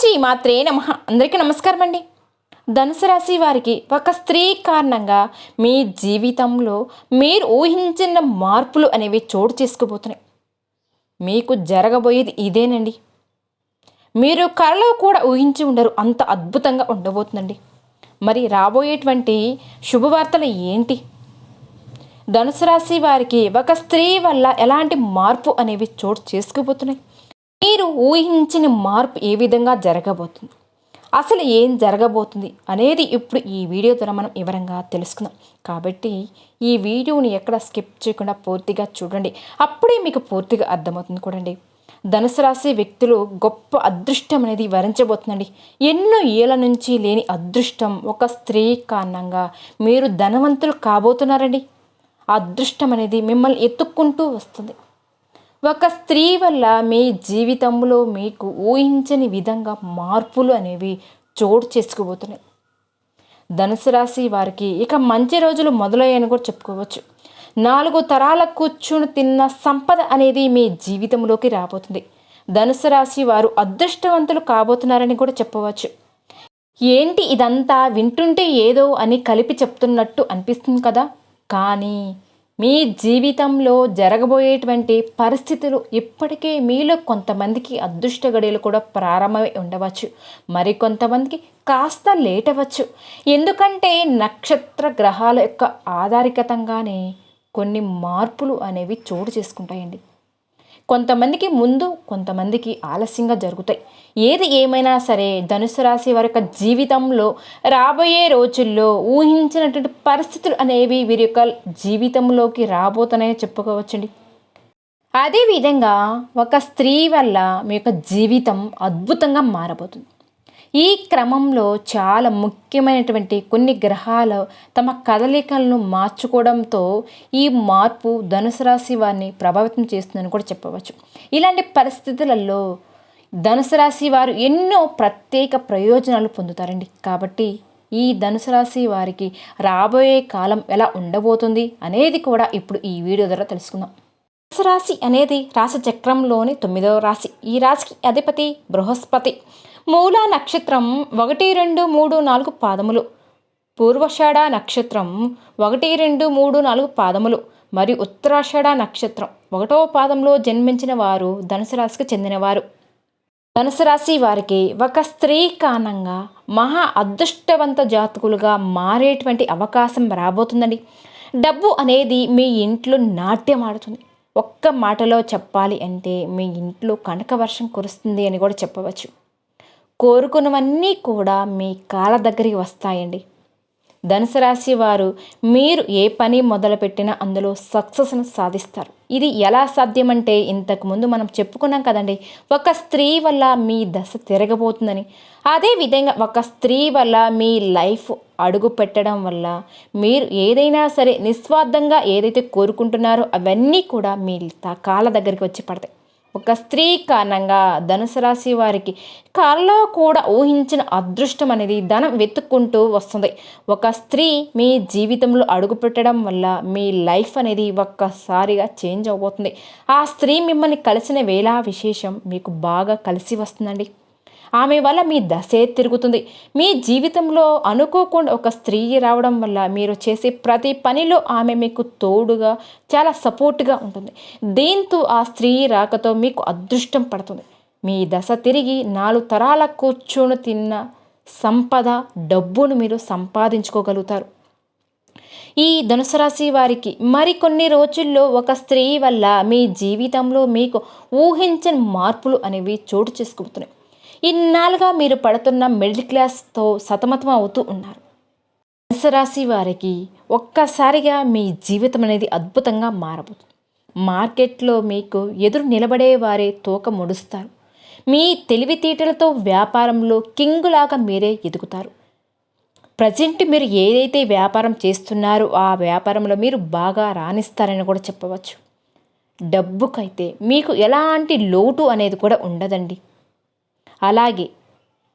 శ్రీ మాత్రే నమ. అందరికీ నమస్కారం అండి ధనుసు రాశి వారికి ఒక స్త్రీ కారణంగా మీ జీవితంలో మీరు ఊహించిన మార్పులు అనేవి చోటు చేసుకోబోతున్నాయి మీకు జరగబోయేది ఇదేనండి. మీరు కళలో కూడా ఊహించి ఉండరు అంత అద్భుతంగా ఉండబోతుందండి. మరి రాబోయేటువంటి శుభవార్తలు ఏంటి? ధనుసు రాశి వారికి ఒక స్త్రీ వల్ల ఎలాంటి మార్పు అనేవి చోటు చేసుకోబోతున్నాయి మీరు ఊహించిన మార్పు ఏ విధంగా జరగబోతుంది? అసలు ఏం జరగబోతుంది అనేది ఇప్పుడు ఈ వీడియో ద్వారా మనం వివరంగా తెలుసుకుందాం. కాబట్టి ఈ వీడియోని ఎక్కడ స్కిప్ చేయకుండా పూర్తిగా చూడండి. అప్పుడే మీకు పూర్తిగా అర్థమవుతుంది కూడండి. ధనుసు రాశి వ్యక్తులు గొప్ప అదృష్టం అనేది వరించబోతుందండి. ఎన్నో ఏళ్ళ నుంచి లేని అదృష్టం ఒక స్త్రీ కారణంగా మీరు ధనవంతులు కాబోతున్నారండి. అదృష్టం అనేది మిమ్మల్ని ఎత్తుక్కుంటూ వస్తుంది. ఒక స్త్రీ వల్ల మీ జీవితంలో మీకు ఊహించని విధంగా మార్పులు అనేవి చోటు చేసుకోబోతున్నాయి ధనుసు రాశి వారికి ఇక మంచి రోజులు మొదలయ్యాయని కూడా చెప్పుకోవచ్చు. నాలుగు తరాల కూర్చుని తిన్న సంపద అనేది మీ జీవితంలోకి రాబోతుంది. ధనుసు రాశి వారు అదృష్టవంతులు కాబోతున్నారని కూడా చెప్పవచ్చు. ఏంటి ఇదంతా? వింటుంటే ఏదో అని కలిపి చెప్తున్నట్టు అనిపిస్తుంది కదా? కానీ మీ జీవితంలో జరగబోయేటువంటి పరిస్థితులు ఇప్పటికే మీలో కొంతమందికి అదృష్ట గడియలు కూడా ప్రారంభమై ఉండవచ్చు. మరి కొంతమందికి కాస్త లేట్ అవ్వచ్చు ఎందుకంటే నక్షత్ర గ్రహాల యొక్క ఆధారికతంగానే కొన్ని మార్పులు అనేవి చోటు చేసుకుంటాయండి. కొంతమందికి ముందు కొంతమందికి ఆలస్యంగా జరుగుతాయి. ఏది ఏమైనా సరే ధనుసు రాశి వారి యొక్క జీవితంలో రాబోయే రోజుల్లో ఊహించినటువంటి పరిస్థితులు అనేవి వీరి యొక్క జీవితంలోకి రాబోతున్నాయని చెప్పుకోవచ్చండి. అదేవిధంగా ఒక స్త్రీ వల్ల మీ యొక్క జీవితం అద్భుతంగా మారబోతుంది. ఈ క్రమంలో చాలా ముఖ్యమైనటువంటి కొన్ని గ్రహాలు తమ కదలికలను మార్చుకోవడంతో ఈ మార్పు ధనుసు రాశి వారిని ప్రభావితం చేస్తుందని కూడా చెప్పవచ్చు. ఇలాంటి పరిస్థితులలో ధనుసు రాశి వారు ఎన్నో ప్రత్యేక ప్రయోజనాలు పొందుతారండి. కాబట్టి ఈ ధనుసు రాశి వారికి రాబోయే కాలం ఎలా ఉండబోతుంది అనేది కూడా ఇప్పుడు ఈ వీడియో ద్వారా తెలుసుకుందాం. ధనుసు రాశి అనేది రాశి చక్రంలోని తొమ్మిదవ రాశి. ఈ రాశికి అధిపతి బృహస్పతి. మూల నక్షత్రం ఒకటి రెండు మూడు నాలుగు పాదములు. పూర్వషాఢ నక్షత్రం ఒకటి రెండు మూడు నాలుగు పాదములు. మరియు ఉత్తరాషాఢ నక్షత్రం ఒకటో పాదంలో జన్మించిన వారు ధనుసు రాశికి చెందినవారు. ధనుసు రాశి వారికి ఒక స్త్రీ కారణంగా మహా అదృష్టవంత జాతకులుగా మారేటువంటి అవకాశం రాబోతుందండి. డబ్బు అనేది మీ ఇంట్లో నాట్యం ఆడుతుంది. ఒక్క మాటలో చెప్పాలి అంటే మీ ఇంట్లో కనక వర్షం కురుస్తుంది అని కూడా చెప్పవచ్చు. కోరుకున్నవన్నీ కూడా మీ కాళ్ళ దగ్గరికి వస్తాయండి. ధనుసు రాశి వారు మీరు ఏ పని మొదలుపెట్టినా అందులో సక్సెస్ను సాధిస్తారు. ఇది ఎలా సాధ్యమంటే ఇంతకుముందు మనం చెప్పుకున్నాం కదండి ఒక స్త్రీ వల్ల మీ దశ తిరగబోతుందని. అదేవిధంగా ఒక స్త్రీ వల్ల మీ లైఫ్ అడుగు పెట్టడం వల్ల మీరు ఏదైనా సరే నిస్వార్థంగా ఏదైతే కోరుకుంటున్నారో అవన్నీ కూడా మీ కాళ్ళ దగ్గరికి వచ్చి పడతాయి. ఒక స్త్రీ కారణంగా ధనుసు రాశి వారికి కళలో కూడా ఊహించిన అదృష్టం అనేది ధనం వెతుక్కుంటూ వస్తుంది. ఒక స్త్రీ మీ జీవితంలో అడుగుపెట్టడం వల్ల మీ లైఫ్ అనేది ఒక్కసారిగా చేంజ్ అవబోతుంది ఆ స్త్రీ మిమ్మల్ని కలిసిన వేళ విశేషం మీకు బాగా కలిసి వస్తుందండి. ఆమె వల్ల మీ దశే తిరుగుతుంది. మీ జీవితంలో అనుకోకుండా ఒక స్త్రీ రావడం వల్ల మీరు చేసే ప్రతి పనిలో ఆమె మీకు తోడుగా చాలా సపోర్ట్గా ఉంటుంది. దీంతో ఆ స్త్రీ రాకతో మీకు అదృష్టం పడుతుంది. మీ దశ తిరిగి నాలుగు తరాల కూర్చొని తిన్న సంపద డబ్బును మీరు సంపాదించుకోగలుగుతారు. ఈ ధనుసు రాశి వారికి మరికొన్ని రోజుల్లో ఒక స్త్రీ వల్ల మీ జీవితంలో మీకు ఊహించని మార్పులు అనేవి చోటు చేసుకుంటున్నాయి. ఇన్నాళ్ళుగా మీరు పడుతున్న మిడిల్ క్లాస్తో సతమతం అవుతూ ఉన్నారు. రాశి వారికి ఒక్కసారిగా మీ జీవితం అనేది అద్భుతంగా మారబోతుంది మార్కెట్లో మీకు ఎదురు నిలబడే వారే తోక ముడుస్తారు. మీ తెలివితేటలతో వ్యాపారంలో కింగులాగా మీరే ఎదుగుతారు. ప్రజెంట్ మీరు ఏదైతే వ్యాపారం చేస్తున్నారో ఆ వ్యాపారంలో మీరు బాగా రాణిస్తారని కూడా చెప్పవచ్చు. డబ్బుకైతే మీకు ఎలాంటి లోటు అనేది కూడా ఉండదండి. అలాగే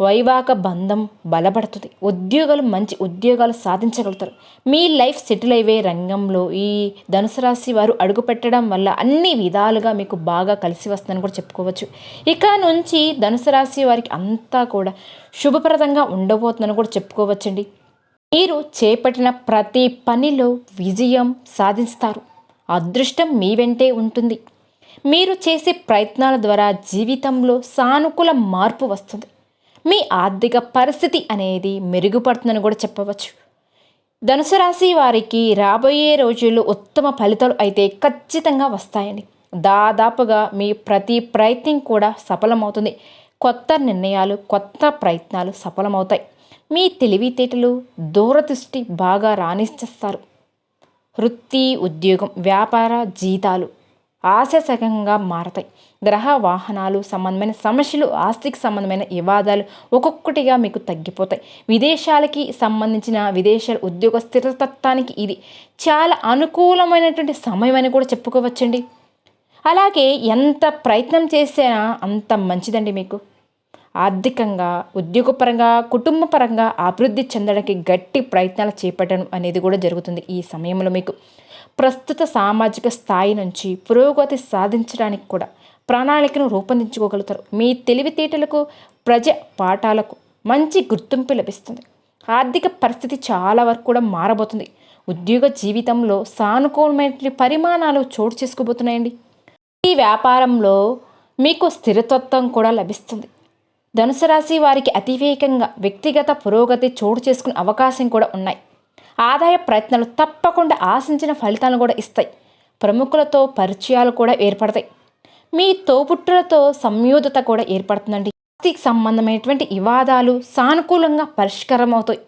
వైవాహక బంధం బలపడుతుంది. ఉద్యోగాలు మంచి ఉద్యోగాలు సాధించగలుగుతారు. మీ లైఫ్ సెటిల్ అయ్యే రంగంలో ఈ ధనుసు రాశి వారు అడుగుపెట్టడం వల్ల అన్ని విధాలుగా మీకు బాగా కలిసి వస్తుందని కూడా చెప్పుకోవచ్చు. ఇక నుంచి ధనుసు రాశి వారికి అంతా కూడా శుభప్రదంగా ఉండబోతుందని కూడా చెప్పుకోవచ్చండి. మీరు చేపట్టిన ప్రతి పనిలో విజయం సాధిస్తారు. అదృష్టం మీ వెంటే ఉంటుంది. మీరు చేసే ప్రయత్నాల ద్వారా జీవితంలో సానుకూల మార్పు వస్తుంది. మీ ఆర్థిక పరిస్థితి అనేది మెరుగుపడుతుందని కూడా చెప్పవచ్చు. ధనుసు రాశి వారికి రాబోయే రోజుల్లో ఉత్తమ ఫలితాలు అయితే ఖచ్చితంగా వస్తాయండి దాదాపుగా మీ ప్రతి ప్రయత్నం కూడా సఫలమవుతుంది. కొత్త నిర్ణయాలు కొత్త ప్రయత్నాలు సఫలమవుతాయి. మీ తెలివితేటలు దూరదృష్టి బాగా రాణిస్తారు. వృత్తి ఉద్యోగం వ్యాపార జీతాలు ఆశాసకంగా మారతాయి. గ్రహ వాహనాలు సంబంధమైన సమస్యలు ఆస్తికి సంబంధమైన వివాదాలు ఒక్కొక్కటిగా మీకు తగ్గిపోతాయి. విదేశాలకి సంబంధించిన విదేశాల ఉద్యోగ స్థిరతత్వానికి ఇది చాలా అనుకూలమైనటువంటి సమయం అని కూడా చెప్పుకోవచ్చండి. అలాగే ఎంత ప్రయత్నం చేసినా అంత మంచిదండి మీకు. ఆర్థికంగా ఉద్యోగపరంగా కుటుంబపరంగా అభివృద్ధి చెందడానికి గట్టి ప్రయత్నాలు చేపట్టడం అనేది కూడా జరుగుతుంది ఈ సమయంలో మీకు. ప్రస్తుత సామాజిక స్థాయి నుంచి పురోగతి సాధించడానికి కూడా ప్రణాళికను రూపొందించుకోగలుగుతారు. మీ తెలివితేటలకు ప్రజ పాఠాలకు మంచి గుర్తింపు లభిస్తుంది. ఆర్థిక పరిస్థితి చాలా వరకు కూడా మారబోతుంది. ఉద్యోగ జీవితంలో సానుకూలమైన పరిమాణాలు చోటు చేసుకోబోతున్నాయండి. ఈ వ్యాపారంలో మీకు స్థిరతత్వం కూడా లభిస్తుంది. ధనుసు రాశి వారికి అతివేగంగా వ్యక్తిగత పురోగతి చోటు చేసుకునే అవకాశం కూడా ఉన్నాయి. ఆదాయ ప్రయత్నాలు తప్పకుండా ఆశించిన ఫలితాలను కూడా ఇస్తాయి. ప్రముఖులతో పరిచయాలు కూడా ఏర్పడతాయి. మీ తోబుట్టులతో సంయోధత కూడా ఏర్పడుతుందండి. ఆస్తికి సంబంధమైనటువంటి వివాదాలు సానుకూలంగా పరిష్కారం అవుతాయి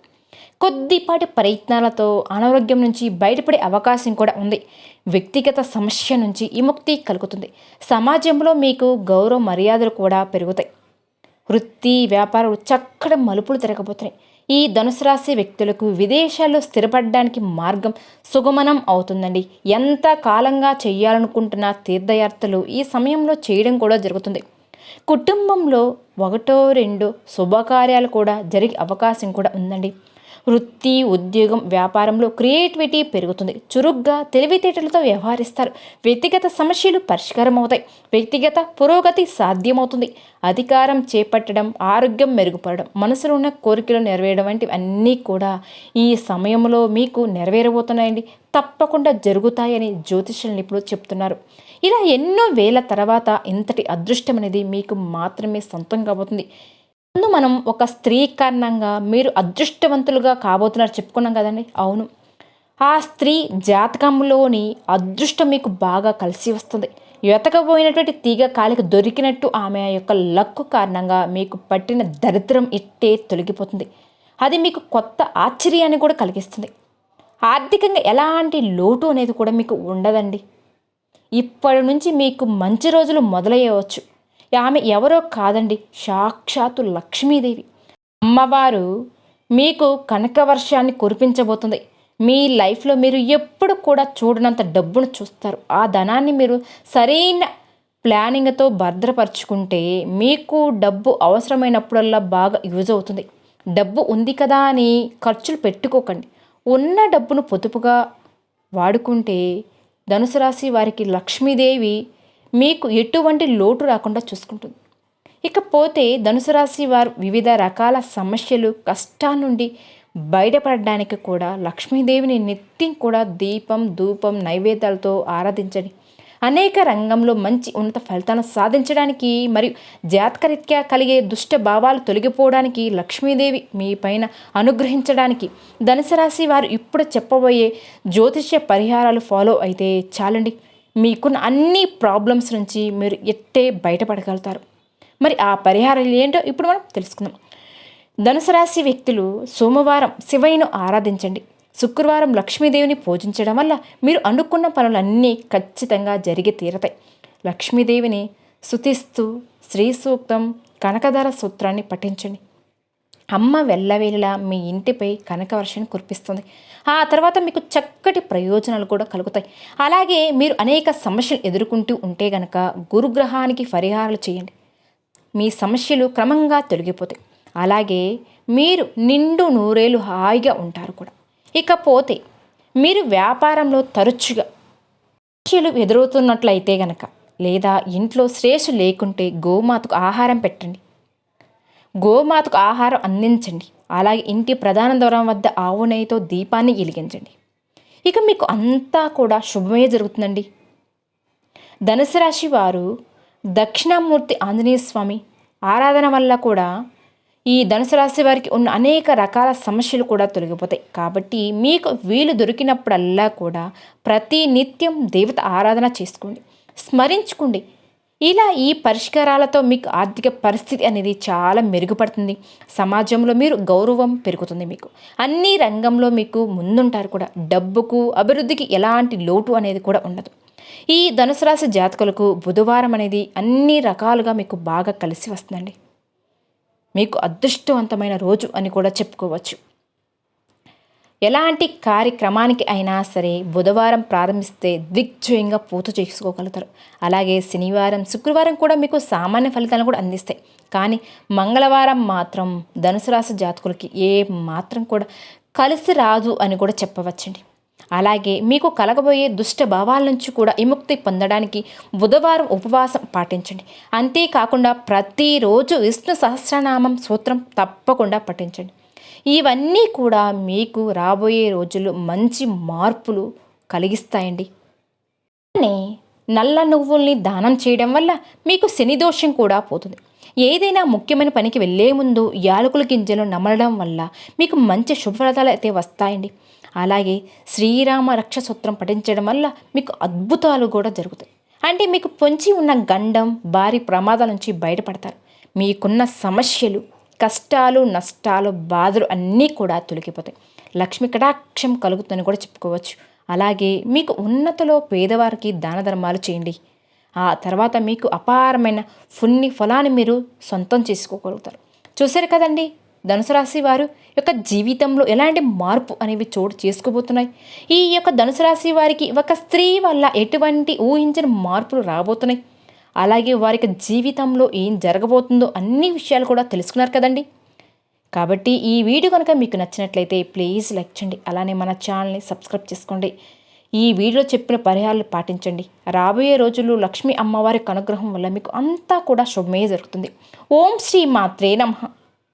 కొద్దిపాటి ప్రయత్నాలతో అనారోగ్యం నుంచి బయటపడే అవకాశం కూడా ఉంది. వ్యక్తిగత సమస్య నుంచి విముక్తి కలుగుతుంది. సమాజంలో మీకు గౌరవ మర్యాదలు కూడా పెరుగుతాయి. వృత్తి వ్యాపారాలు చక్కటి మలుపులు తిరగబోతున్నాయి. ఈ ధనుసు రాశి వ్యక్తులకు విదేశాల్లో స్థిరపడడానికి మార్గం సుగమనం అవుతుందండి. ఎంత కాలంగా చేయాలనుకుంటున్న తీర్థయాత్రలు ఈ సమయంలో చేయడం కూడా జరుగుతుంది. కుటుంబంలో ఒకటో రెండు శుభకార్యాలు కూడా జరిగే అవకాశం కూడా ఉందండి. వృత్తి ఉద్యోగం వ్యాపారంలో క్రియేటివిటీ పెరుగుతుంది. చురుగ్గా తెలివితేటలతో వ్యవహరిస్తారు. వ్యక్తిగత సమస్యలు పరిష్కారం అవుతాయి వ్యక్తిగత పురోగతి సాధ్యమవుతుంది. అధికారం చేపట్టడం ఆరోగ్యం మెరుగుపడడం మనసులో ఉన్న కోరికలు నెరవేరడం వంటివి అన్నీ కూడా ఈ సమయంలో మీకు నెరవేరబోతున్నాయండి. తప్పకుండా జరుగుతాయని జ్యోతిషులు నిపుణులు చెప్తున్నారు. ఇలా ఎన్నో వేల తర్వాత ఇంతటి అదృష్టం అనేది మీకు మాత్రమే సొంతం కాబోతుంది. ముందు మనం ఒక స్త్రీ కారణంగా మీరు అదృష్టవంతులుగా కాబోతున్నారు చెప్పుకున్నాం కదండి? అవును. ఆ స్త్రీ జాతకంలోని అదృష్టం మీకు బాగా కలిసి వస్తుంది. ఎతకపోయినటువంటి తీగ కాలికి దొరికినట్టు ఆమె యొక్క లక్కు కారణంగా మీకు పట్టిన దరిద్రం ఇట్టే తొలగిపోతుంది. అది మీకు కొత్త ఆశ్చర్యాన్ని కూడా కలిగిస్తుంది. ఆర్థికంగా ఎలాంటి లోటు అనేది కూడా మీకు ఉండదండి. ఇప్పటి నుంచి మీకు మంచి రోజులు మొదలయ్యవచ్చు. ఆమె ఎవరో కాదండి సాక్షాత్తు లక్ష్మీదేవి. అమ్మవారు మీకు కనకవర్షాన్ని కురిపించబోతుంది. మీ లైఫ్లో మీరు ఎప్పుడు కూడా చూడనంత డబ్బును చూస్తారు. ఆ ధనాన్ని మీరు సరైన ప్లానింగ్తో భద్రపరుచుకుంటే మీకు డబ్బు అవసరమైనప్పుడల్లా బాగా యూజ్ అవుతుంది. డబ్బు ఉంది కదా అని ఖర్చులు పెట్టుకోకండి. ఉన్న డబ్బును పొదుపుగా వాడుకుంటే ధనుసు రాశి వారికి లక్ష్మీదేవి మీకు ఎటువంటి లోటు రాకుండా చూసుకుంటుంది. ఇకపోతే ధనుసు రాశి వారు వివిధ రకాల సమస్యలు కష్టాల నుండి బయటపడడానికి కూడా లక్ష్మీదేవిని నిత్యం కూడా దీపం ధూపం నైవేద్యాలతో ఆరాధించండి. అనేక రంగంలో మంచి ఉన్నత ఫలితాలను సాధించడానికి మరియు జాతకరీత్యా కలిగే దుష్ట భావాలు తొలగిపోవడానికి లక్ష్మీదేవి మీ పైన అనుగ్రహించడానికి ధనుసు రాశి వారు ఇప్పుడు చెప్పబోయే జ్యోతిష్య పరిహారాలు ఫాలో అయితే చాలండి. మీకున్న అన్ని ప్రాబ్లమ్స్ నుంచి మీరు ఎట్టే బయటపడగలుగుతారు? మరి ఆ పరిహారాలు ఏంటో ఇప్పుడు మనం తెలుసుకుందాం. ధనుసు రాశి వ్యక్తులు సోమవారం శివయ్యను ఆరాధించండి. శుక్రవారం లక్ష్మీదేవిని పూజించడం వల్ల మీరు అనుకున్న పనులన్నీ ఖచ్చితంగా జరిగి తీరతాయి. లక్ష్మీదేవిని శుతిస్తూ శ్రీ సూక్తం కనకధార సూత్రాన్ని పఠించండి. అమ్మ వెళ్ళవేళలా మీ ఇంటిపై కనకవర్షాన్ని కురిపిస్తుంది. ఆ తర్వాత మీకు చక్కటి ప్రయోజనాలు కూడా కలుగుతాయి. అలాగే మీరు అనేక సమస్యలు ఎదుర్కొంటూ ఉంటే గనక గురుగ్రహానికి పరిహారాలు చేయండి. మీ సమస్యలు క్రమంగా తొలగిపోతాయి. అలాగే మీరు నిండు నూరేళ్ళు హాయిగా ఉంటారు కూడా. ఇకపోతే మీరు వ్యాపారంలో తరచుగా సమస్యలు ఎదురవుతున్నట్లయితే గనక లేదా ఇంట్లో శ్రేషు లేకుంటే గోమాతకు ఆహారం పెట్టండి. గోమాతకు ఆహారం అందించండి. అలాగే ఇంటి ప్రధాన ద్వారం వద్ద ఆవు నెయ్యితో దీపాన్ని వెలిగించండి. ఇక మీకు అంతా కూడా శుభమే జరుగుతుందండి. ధనుసు రాశి వారు దక్షిణామూర్తి ఆంజనేయ స్వామి ఆరాధన వల్ల కూడా ఈ ధనుసు రాశి వారికి ఉన్న అనేక రకాల సమస్యలు కూడా తొలగిపోతాయి. కాబట్టి మీకు వీలు దొరికినప్పుడల్లా కూడా ప్రతి నిత్యం దేవత ఆరాధన చేసుకోండి. స్మరించుకోండి. ఇలా ఈ పరిష్కారాలతో మీకు ఆర్థిక పరిస్థితి అనేది చాలా మెరుగుపడుతుంది. సమాజంలో మీరు గౌరవం పెరుగుతుంది మీకు. అన్ని రంగంలో మీకు ముందుంటారు కూడా. డబ్బుకు అభివృద్ధికి ఎలాంటి లోటు అనేది కూడా ఉండదు. ఈ ధనుసు రాశి జాతకులకు బుధవారం అనేది అన్ని రకాలుగా మీకు బాగా కలిసి వస్తుందండి. మీకు అదృష్టవంతమైన రోజు అని కూడా చెప్పుకోవచ్చు. ఎలాంటి కార్యక్రమానికి అయినా సరే బుధవారం ప్రారంభిస్తే దిగ్జయంగా పూర్తి చేసుకోగలుగుతారు. అలాగే శనివారం శుక్రవారం కూడా మీకు సామాన్య ఫలితాలను కూడా అందిస్తాయి. కానీ మంగళవారం మాత్రం ధనుసు రాశి జాతకులకి ఏ మాత్రం కూడా కలిసి రాదు అని కూడా చెప్పవచ్చండి. అలాగే మీకు కలగబోయే దుష్ట భావాల నుంచి కూడా విముక్తి పొందడానికి బుధవారం ఉపవాసం పాటించండి. అంతేకాకుండా ప్రతిరోజు విష్ణు సహస్రనామం సూత్రం తప్పకుండా పఠించండి. ఇవన్నీ కూడా మీకు రాబోయే రోజుల్లో మంచి మార్పులు కలిగిస్తాయండి. అలానే నల్ల నువ్వుల్ని దానం చేయడం వల్ల మీకు శని దోషం కూడా పోతుంది. ఏదైనా ముఖ్యమైన పనికి వెళ్ళే ముందు యాలకుల గింజలు నమలడం వల్ల మీకు మంచి శుభఫలితాలు అయితే వస్తాయండి. అలాగే శ్రీరామ రక్ష సూత్రం పఠించడం వల్ల మీకు అద్భుతాలు కూడా జరుగుతాయి. అంటే మీకు పొంచి ఉన్న గండం భారీ ప్రమాదాల నుంచి బయటపడతారు. మీకున్న సమస్యలు కష్టాలు నష్టాలు బాధలు అన్నీ కూడా తొలగిపోతాయి. లక్ష్మి కటాక్షం కలుగుతుందని కూడా చెప్పుకోవచ్చు. అలాగే మీకు ఉన్నతలో పేదవారికి దాన ధర్మాలు చేయండి. ఆ తర్వాత మీకు అపారమైన పుణ్య ఫలాన్ని మీరు సొంతం చేసుకోగలుగుతారు. చూశారు కదండి? ధనుసు రాశి వారు యొక్క జీవితంలో ఎలాంటి మార్పు అనేవి చోటు చేసుకోబోతున్నాయి. ఈ యొక్క ధనుసు రాశి వారికి ఒక స్త్రీ వల్ల ఎటువంటి ఊహించిన మార్పులు రాబోతున్నాయి. అలాగే వారికి జీవితంలో ఏం జరగబోతుందో అన్ని విషయాలు కూడా తెలుసుకున్నారు కదండి. కాబట్టి ఈ వీడియో కనుక మీకు నచ్చినట్లయితే ప్లీజ్ లైక్ చేయండి. అలానే మన ఛానల్ని సబ్స్క్రైబ్ చేసుకోండి. ఈ వీడియో చెప్పిన పరిహారాలు పాటించండి. రాబోయే రోజుల్లో లక్ష్మీ అమ్మవారి అనుగ్రహం వల్ల మీకు అంతా కూడా శుభమే జరుగుతుంది. ఓం శ్రీ మాత్రే నమః.